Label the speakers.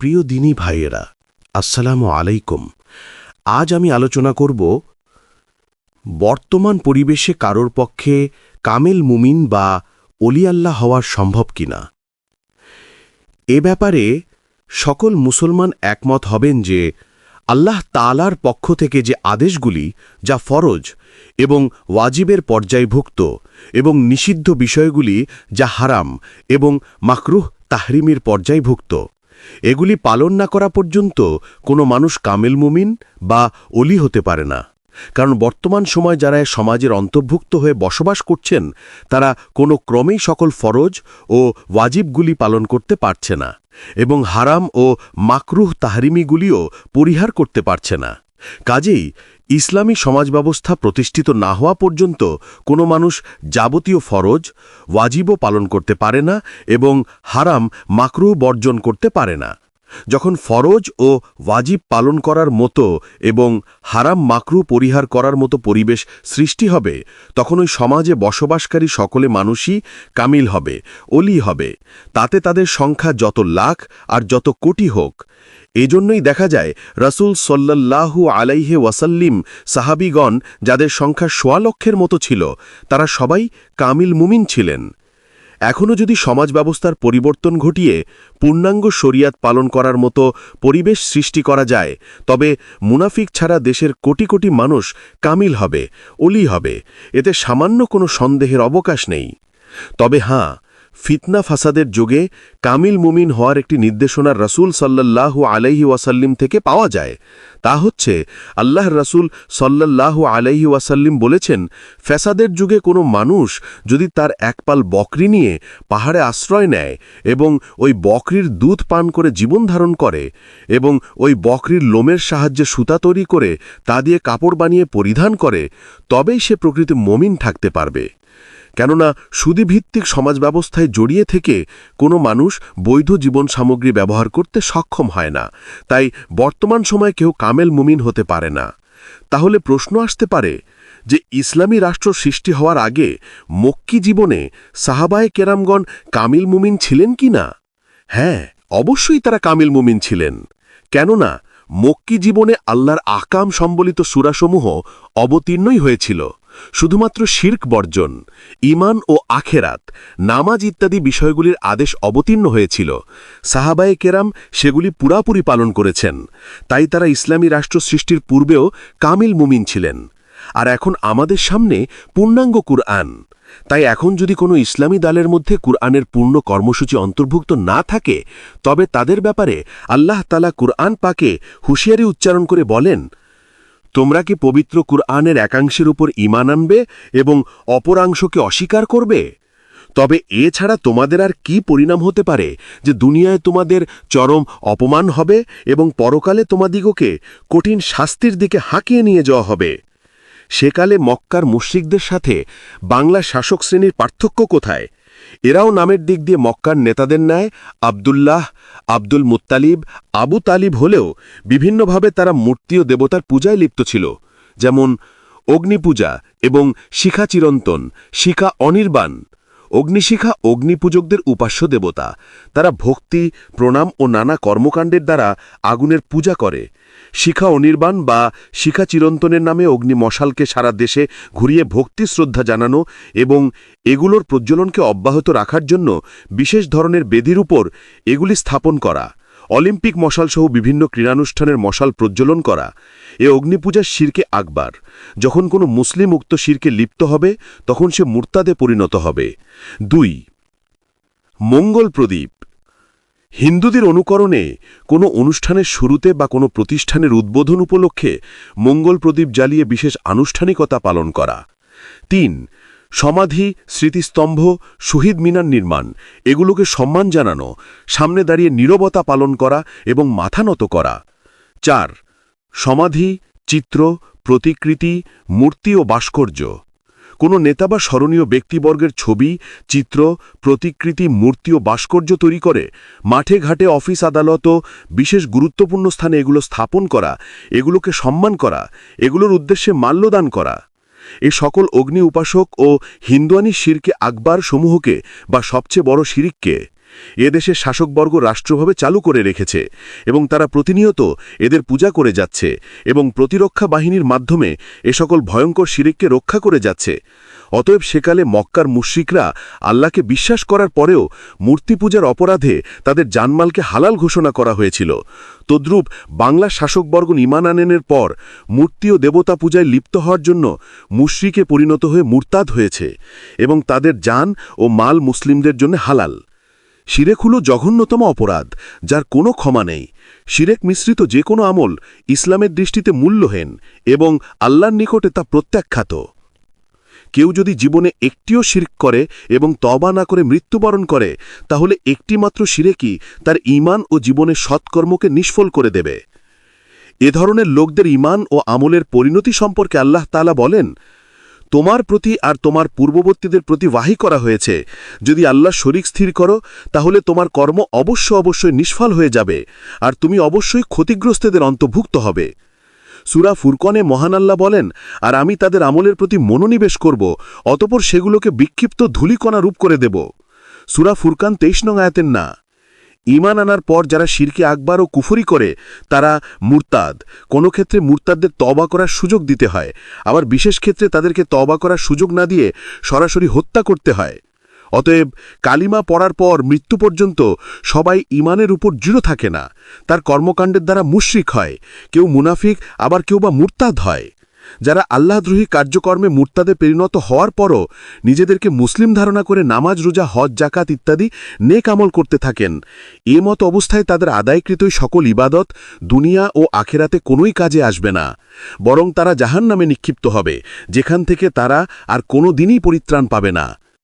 Speaker 1: প্রিয় দিনী ভাইয়েরা, আসসালামু আলাইকুম। আজ আমি আলোচনা করব বর্তমান পরিবেশে কারোর পক্ষে কামেল মুমিন বা অলিয়াল্লাহ হওয়ার সম্ভব কিনা। এ ব্যাপারে সকল মুসলমান একমত হবেন যে আল্লাহ তালার পক্ষ থেকে যে আদেশগুলি, যা ফরজ এবং ওয়াজিবের পর্যায়ভুক্ত এবং নিষিদ্ধ বিষয়গুলি যা হারাম এবং মাকরুহ তাহরিমির পর্যায়ভুক্ত। এগুলি পালন না করা পর্যন্ত কোনো মানুষ কামেল মুমিন বা অলি হতে পারে না। কারণ বর্তমান সময় যারা সমাজের অন্তর্ভুক্ত হয়ে বসবাস করছেন, তারা কোনো ক্রমেই সকল ফরজ ও ওয়াজিবগুলি পালন করতে পারছে না এবং হারাম ও মাকরুহ তাহরিমিগুলিও পরিহার করতে পারছে না। কাজেই ইসলামী সমাজ ব্যবস্থা প্রতিষ্ঠিত না হওয়া পর্যন্ত কোনো মানুষ যাবতীয় ফরজ, ওয়াজিবও পালন করতে পারে না এবং হারাম মাকরু বর্জন করতে পারে না। যখন ফরজ ও ওয়াজিব পালন করার মতো এবং হারাম মাকরু পরিহার করার মতো পরিবেশ সৃষ্টি হবে, তখন ওই সমাজে বসবাসকারী সকলে মানুষই কামিল হবে, অলি হবে। তাতে তাদের সংখ্যা যত লাখ আর যত কোটি হোক। এজন্যই দেখা যায়, রাসূল সল্লাল্লাহু আলাইহে ওয়াসাল্লিম সাহাবিগণ, যাদের সংখ্যা সোয়া লক্ষের মতো ছিল, তারা সবাই কামিল মুমিন ছিলেন। এখনও যদি সমাজ ব্যবস্থার পরিবর্তন ঘটিয়ে পূর্ণাঙ্গ শরিয়াত পালন করার মতো পরিবেশ সৃষ্টি করা যায়, তবে মুনাফিক ছাড়া দেশের কোটি কোটি মানুষ কামিল হবে, অলি হবে। এতে সামান্য কোনো সন্দেহের অবকাশ নেই। তবে হাঁ ফিতনা ফাসাদের যুগে কামিল মুমিন হওয়ার একটি নির্দেশনা রাসূল সাল্লাল্লাহু আলাইহি ওয়াসাল্লিম থেকে পাওয়া যায়। তা হচ্ছে আল্লাহ রাসূল সাল্লাল্লাহু আলাইহি ওয়াসাল্লিম বলেছেন, ফ্যাসাদের যুগে কোনো মানুষ যদি তার একপাল বকরি নিয়ে পাহাড়ে আশ্রয় নেয় এবং ওই বকরির দুধ পান করে জীবন ধারণ করে এবং ওই বকরির লোমের সাহায্যে সুতা তৈরি করে তা দিয়ে কাপড় বানিয়ে পরিধান করে, তবেই সে প্রকৃত মমিন থাকতে পারবে। কেননা সুদিভিত্তিক সমাজ ব্যবস্থায় জড়িয়ে থেকে কোনো মানুষ বৈধ জীবন সামগ্রী ব্যবহার করতে সক্ষম হয় না। তাই বর্তমান সময়ে কেউ কামেল মুমিন হতে পারে না। তাহলে প্রশ্ন আসতে পারে যে ইসলামী রাষ্ট্র সৃষ্টি হওয়ার আগে মক্কি জীবনে সাহাবায়ে কেরামগণ কামিল মুমিন ছিলেন কি না? হ্যাঁ অবশ্যই তারা কামিল মুমিন ছিলেন। কেননা মক্কি জীবনে আল্লাহর আকাম সম্বলিত সুরাসমূহ অবতীর্ণই হয়েছিল। শুধুমাত্র শির্ক বর্জন ইমান ও আখেরাত, নামাজ ইত্যাদি বিষয়গুলির আদেশ অবতীর্ণ হয়েছিল। সাহাবায়ে কেরাম সেগুলি পুরাপুরি পালন করেছেন। তাই তারা ইসলামী রাষ্ট্র সৃষ্টির পূর্বেও কামিল মুমিন ছিলেন। আর এখন আমাদের সামনে পূর্ণাঙ্গ কুরআন। তাই এখন যদি কোনো ইসলামী দলের মধ্যে কুরআনের পূর্ণ কর্মসূচি অন্তর্ভুক্ত না থাকে, তবে তাদের ব্যাপারে আল্লাহ তালা কুরআন পাকে হুঁশিয়ারি উচ্চারণ করে বলেন তোমরা কি পবিত্র কুরআনের একাংশের উপর ইমান আনবে এবং অপরাংশকে অস্বীকার করবে? তবে এছাড়া তোমাদের আর কি পরিণাম হতে পারে যে দুনিয়ায় তোমাদের চরম অপমান হবে এবং পরকালে তোমাদিগকে কঠিন শাস্তির দিকে হাঁকিয়ে নিয়ে যাওয়া হবে? সেকালে মক্কার মুশ্রিকদের সাথে বাংলা শাসক শ্রেণির পার্থক্য কোথায়? এরাও নামের দিক দিয়ে মক্কার নেতাদের ন্যায় Abdullah, Abdul Muttalib, Abu Talib হলেও বিভিন্নভাবে তারা মূর্তি ও দেবতার পূজায় লিপ্ত ছিল, যেমন অগ্নিপূজা এবং শিখা চিরন্তন, শিখা অনির্বাণ। অগ্নিশিখা অগ্নিপূজকদের উপাস্য দেবতা। তারা ভক্তি, প্রণাম ও নানা কর্মকাণ্ডের দ্বারা আগুনের পূজা করে। শিখা অনির্বাণ বা শিখা চিরন্তনের নামে অগ্নি মশালকে সারা দেশে ঘুরিয়ে ভক্তি শ্রদ্ধা জানানো এবং এগুলোর প্রজ্বলনকে অব্যাহত রাখার জন্য বিশেষ ধরনের বেদির উপর এগুলি স্থাপন করা। অলিম্পিক মশালসহ বিভিন্ন ক্রীড়ানুষ্ঠানের মশাল প্রজ্বলন করা। এ অগ্নিপূজার শিরকে আকবার। যখন কোনো মুসলিম উক্ত শিরকে লিপ্ত হবে, তখন সে মূর্তাদে পরিণত হবে। দুই, মঙ্গল প্রদীপ। হিন্দুদের অনুকরণে কোনো অনুষ্ঠানের শুরুতে বা কোনো প্রতিষ্ঠানের উদ্বোধন উপলক্ষে মঙ্গল প্রদীপ জ্বালিয়ে বিশেষ আনুষ্ঠানিকতা পালন করা। তিন, সমাধি, স্মৃতিস্তম্ভ, শহীদ মিনার নির্মাণ, এগুলোকে সম্মান জানানো, সামনে দাঁড়িয়ে নীরবতা পালন করা এবং মাথা নত করা। চার, সমাধি, চিত্র, প্রতিকৃতি, মূর্তি ও ভাস্কর্য কোনো নেতা বা স্মরণীয় ব্যক্তিবর্গের ছবি, চিত্র, প্রতিকৃতি, মূর্তি ও ভাস্কর্য তৈরি করে। মাঠে ঘাটে অফিস আদালত ও বিশেষ গুরুত্বপূর্ণ স্থানে এগুলো স্থাপন করা, এগুলোকে সম্মান করা, এগুলোর উদ্দেশ্যে মাল্যদান করা। এ সকল অগ্নি উপাসক ও হিন্দুয়ানি শিরকে আকবার সমূহকে বা সবচেয়ে বড় শিরিককে এদেশের শাসকবর্গ রাষ্ট্রভাবে চালু করে রেখেছে এবং তারা প্রতিনিয়ত এদের পূজা করে যাচ্ছে এবং প্রতিরক্ষা বাহিনীর মাধ্যমে এ সকল ভয়ঙ্কর শিরিককে রক্ষা করে যাচ্ছে। অতএব সেকালে মক্কার মুশ্রিকরা আল্লাহকে বিশ্বাস করার পরেও মূর্তি পূজার অপরাধে তাদের জানমালকে হালাল ঘোষণা করা হয়েছিল। তদ্রূপ বাংলা শাসকবর্গ ইমান আনেনের পর মূর্তি ও দেবতা পূজায় লিপ্ত হওয়ার জন্য মুশ্রিকে পরিণত হয়ে মুরতাদ হয়েছে এবং তাদের জান ও মাল মুসলিমদের জন্য হালাল। শিরেক হল জঘন্যতম অপরাধ, যার কোনো ক্ষমা নেই। শিরেক মিশ্রিত যে কোনো আমল ইসলামের দৃষ্টিতে মূল্যহীন এবং আল্লাহর নিকটে তা প্রত্যাখ্যাত। কেউ যদি জীবনে একটিও শিরক করে এবং তবা না করে মৃত্যুবরণ করে, তাহলে একটিমাত্র শিরেকই তার ঈমান ও জীবনের সৎকর্মকে নিষ্ফল করে দেবে। এ ধরনের লোকদের ঈমান ও আমলের পরিণতি সম্পর্কে আল্লাহ তালা বলেন তোমার প্রতি আর তোমার পূর্ববর্তীদের প্রতি ওয়াহি করা হয়েছে। যদি আল্লাহ শরিক স্থির করো, তাহলে তোমার কর্ম অবশ্য অবশ্যই নিষ্ফল হয়ে যাবে, আর তুমি অবশ্যই ক্ষতিগ্রস্তদের অন্তর্ভুক্ত হবে। সুরা ফুরকনে মহান আল্লাহ বলেন, আর আমি তাদের আমলের প্রতি মনোনিবেশ করব, অতপর সেগুলোকে বিক্ষিপ্ত ধূলিকণা রূপ করে দেব। সুরা ফুরকান তেইশ নং আয়াতের না। ইমান আনার পর যারা শিরকে আকবার ও কুফরি করে, তারা মুরতাদ। কোনো ক্ষেত্রে মুরতাদদের তবা করার সুযোগ দিতে হয়। আবার বিশেষ ক্ষেত্রে তাদেরকে তবা করার সুযোগ না দিয়ে সরাসরি হত্যা করতে হয়। অতএব কালিমা পড়ার পর মৃত্যু পর্যন্ত সবাই ইমানের উপর দৃঢ় থাকে না। তার কর্মকাণ্ডের দ্বারা মুশ্রিক হয়। কেউ মুনাফিক, আবার কেউ বা মুরতাদ হয়। যারা আল্লাহদ্রোহী কার্যকর্মে মূর্তাদে পরিণত হওয়ার পরও নিজেদেরকে মুসলিম ধারণা করে নামাজ, রোজা, হজ জাকাত ইত্যাদি নেক আমল করতে থাকেন। এ মত অবস্থায় তাদের আদায়কৃতই সকল ইবাদত দুনিয়া ও আখেরাতে কোনোই কাজে আসবে না। বরং তারা জাহান নামে নিক্ষিপ্ত হবে, যেখান থেকে তারা আর কোনো দিনই পরিত্রাণ পাবে না।